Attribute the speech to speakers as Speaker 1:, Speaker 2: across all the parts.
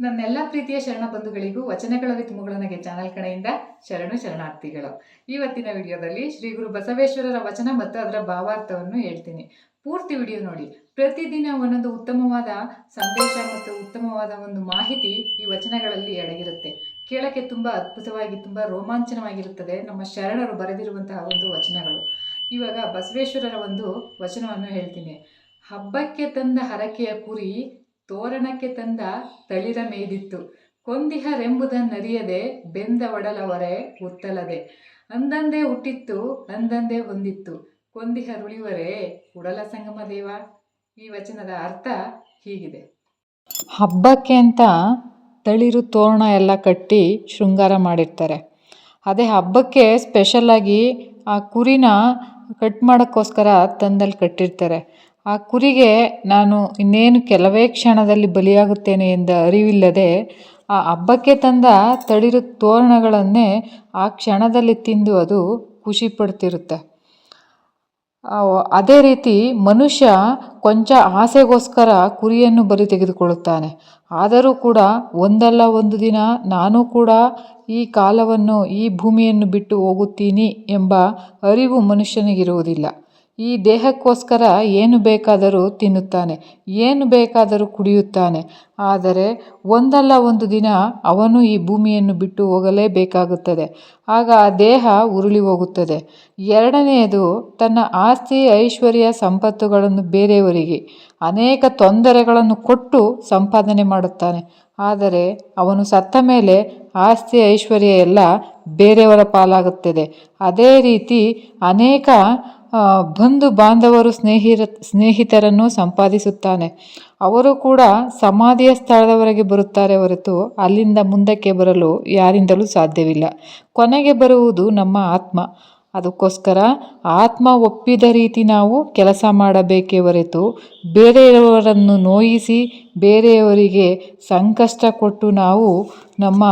Speaker 1: ನನ್ನೆಲ್ಲ ಪ್ರೀತಿಯ ಶರಣ ಬಂಧುಗಳಿಗೂ ವಚನಗಳ ವಿತ್ ನನಗೆ ಚಾನಲ್ ಕಡೆಯಿಂದ ಶರಣು ಶರಣಾರ್ಥಿಗಳು. ಇವತ್ತಿನ ವಿಡಿಯೋದಲ್ಲಿ ಶ್ರೀ ಗುರು ಬಸವೇಶ್ವರರ ವಚನ ಮತ್ತು ಅದರ ಭಾವಾರ್ಥವನ್ನು ಹೇಳ್ತೀನಿ. ಪೂರ್ತಿ ವಿಡಿಯೋ ನೋಡಿ. ಪ್ರತಿದಿನ ಒಂದೊಂದು ಉತ್ತಮವಾದ ಸಂದೇಶ ಮತ್ತು ಉತ್ತಮವಾದ ಒಂದು ಮಾಹಿತಿ ಈ ವಚನಗಳಲ್ಲಿ ಅಡಗಿರುತ್ತೆ ಕೇಳಕ್ಕೆ ತುಂಬ ಅದ್ಭುತವಾಗಿ, ತುಂಬ ರೋಮಾಂಚನವಾಗಿರುತ್ತದೆ ನಮ್ಮ ಶರಣರು ಬರೆದಿರುವಂತಹ ಒಂದು ವಚನಗಳು. ಇವಾಗ ಬಸವೇಶ್ವರರ ಒಂದು ವಚನವನ್ನು ಹೇಳ್ತೀನಿ. ಹಬ್ಬಕ್ಕೆ ತಂದ ಹರಕೆಯ ಕುರಿ ತೋರಣಕ್ಕೆ ತಂದ ತಳಿರ ಮೇದಿತ್ತು. ಕೊಂದಿಹರೆಂಬುದನ್ನರಿಯದೆ ಬೆಂದ ಒಡಲವರೆ ಉತ್ತಲದೆ ಅಂದಂದೇ ಹುಟ್ಟಿತ್ತು, ಅಂದಂದೇ ಹೊಂದಿತ್ತು. ಕೊಂದಿಹರುಳಿವರೇ ಉಡಲ ಸಂಗಮ ದೇವ. ಈ ವಚನದ ಅರ್ಥ ಹೀಗಿದೆ.
Speaker 2: ಹಬ್ಬಕ್ಕೆ ಅಂತ ತಳಿರು ತೋರಣ ಎಲ್ಲ ಕಟ್ಟಿ ಶೃಂಗಾರ ಮಾಡಿರ್ತಾರೆ. ಅದೇ ಹಬ್ಬಕ್ಕೆ ಸ್ಪೆಷಲಾಗಿ ಆ ಕುರಿನ ಕಟ್ ಮಾಡೋಕ್ಕೋಸ್ಕರ ತಂದಲ್ಲಿ ಕಟ್ಟಿರ್ತಾರೆ. ಆ ಕುರಿಗೆ ನಾನು ಇನ್ನೇನು ಕೆಲವೇ ಕ್ಷಣದಲ್ಲಿ ಬಲಿಯಾಗುತ್ತೇನೆ ಎಂದ ಅರಿವಿಲ್ಲದೆ ಆ ಹಬ್ಬಕ್ಕೆ ತಂದ ತಳಿರು ತೋರಣಗಳನ್ನೇ ಆ ಕ್ಷಣದಲ್ಲಿ ತಿಂದು ಅದು ಖುಷಿ ಪಡ್ತಿರುತ್ತೆ ಅದೇ ರೀತಿ ಮನುಷ್ಯ ಕೊಂಚ ಆಸೆಗೋಸ್ಕರ ಕುರಿಯನ್ನು ಬಲಿ ತೆಗೆದುಕೊಳ್ಳುತ್ತಾನೆ. ಆದರೂ ಕೂಡ ಒಂದಲ್ಲ ಒಂದು ದಿನ ನಾನು ಕೂಡ ಈ ಕಾಲವನ್ನು, ಈ ಭೂಮಿಯನ್ನು ಬಿಟ್ಟು ಹೋಗುತ್ತೀನಿ ಎಂಬ ಅರಿವು ಮನುಷ್ಯನಿಗಿರುವುದಿಲ್ಲ. ಈ ದೇಹಕ್ಕೋಸ್ಕರ ಏನು ಬೇಕಾದರೂ ತಿನ್ನುತ್ತಾನೆ, ಏನು ಬೇಕಾದರೂ ಕುಡಿಯುತ್ತಾನೆ. ಆದರೆ ಒಂದಲ್ಲ ಒಂದು ದಿನ ಅವನು ಈ ಭೂಮಿಯನ್ನು ಬಿಟ್ಟು ಹೋಗಲೇಬೇಕಾಗುತ್ತದೆ. ಆಗ ಆ ದೇಹ ಉರುಳಿ ಹೋಗುತ್ತದೆ. ಎರಡನೆಯದು ತನ್ನ ಆಸ್ತಿ ಐಶ್ವರ್ಯ ಸಂಪತ್ತುಗಳನ್ನು ಬೇರೆಯವರಿಗೆ, ಅನೇಕ ತೊಂದರೆಗಳನ್ನು ಕೊಟ್ಟು ಸಂಪಾದನೆ ಮಾಡುತ್ತಾನೆ. ಆದರೆ ಅವನು ಸತ್ತ ಮೇಲೆ ಆಸ್ತಿ ಐಶ್ವರ್ಯ ಎಲ್ಲ ಬೇರೆಯವರ ಪಾಲಾಗುತ್ತದೆ. ಅದೇ ರೀತಿ ಅನೇಕ ಬಂಧು ಬಾಂಧವರು ಸ್ನೇಹಿರ, ಸ್ನೇಹಿತರನ್ನು ಸಂಪಾದಿಸುತ್ತಾನೆ. ಅವರು ಕೂಡ ಸಮಾಧಿಯ ಸ್ಥಳದವರೆಗೆ ಬರುತ್ತಾರೆ ಹೊರತು ಅಲ್ಲಿಂದ ಮುಂದಕ್ಕೆ ಬರಲು ಯಾರಿಂದಲೂ ಸಾಧ್ಯವಿಲ್ಲ. ಕೊನೆಗೆ ಬರುವುದು ನಮ್ಮ ಆತ್ಮ. ಅದಕ್ಕೋಸ್ಕರ ಆತ್ಮ ಒಪ್ಪಿದ ರೀತಿ ನಾವು ಕೆಲಸ ಮಾಡಬೇಕೇ ಹೊರತು ಬೇರೆಯವರನ್ನು ನೋಯಿಸಿ ಬೇರೆಯವರಿಗೆ ಸಂಕಷ್ಟ ಕೊಟ್ಟು ನಾವು ನಮ್ಮ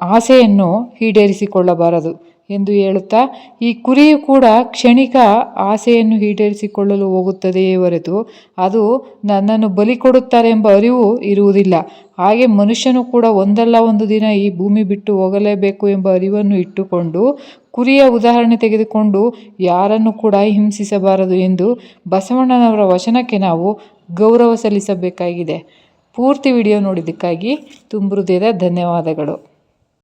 Speaker 2: ಆಸೆಯನ್ನು ಈಡೇರಿಸಿಕೊಳ್ಳಬಾರದು. ಎಂದು ಹೇಳುತ್ತಾ, ಈ ಕುರಿಯು ಕೂಡ ಕ್ಷಣಿಕ ಆಸೆಯನ್ನು ಈಡೇರಿಸಿಕೊಳ್ಳಲು ಹೋಗುತ್ತದೆಯೇ ಹೊರತು ಅದು ನನ್ನನ್ನು ಬಲಿ ಕೊಡುತ್ತಾರೆ ಎಂಬ ಅರಿವು ಇರುವುದಿಲ್ಲ. ಹಾಗೆ ಮನುಷ್ಯನು ಕೂಡ ಒಂದಲ್ಲ ಒಂದು ದಿನ ಈ ಭೂಮಿ ಬಿಟ್ಟು ಹೋಗಲೇಬೇಕು ಎಂಬ ಅರಿವನ್ನು ಇಟ್ಟುಕೊಂಡು ಕುರಿಯ ಉದಾಹರಣೆ ತೆಗೆದುಕೊಂಡು ಯಾರನ್ನು ಕೂಡ ಹಿಂಸಿಸಬಾರದು ಎಂದು ಬಸವಣ್ಣನವರ ವಚನಕ್ಕೆ ನಾವು ಗೌರವ ಸಲ್ಲಿಸಬೇಕಾಗಿದೆ. ಪೂರ್ತಿ ವಿಡಿಯೋ ನೋಡಿದ್ದಕ್ಕಾಗಿ ತುಂಬ ಹೃದಯದ ಧನ್ಯವಾದಗಳು.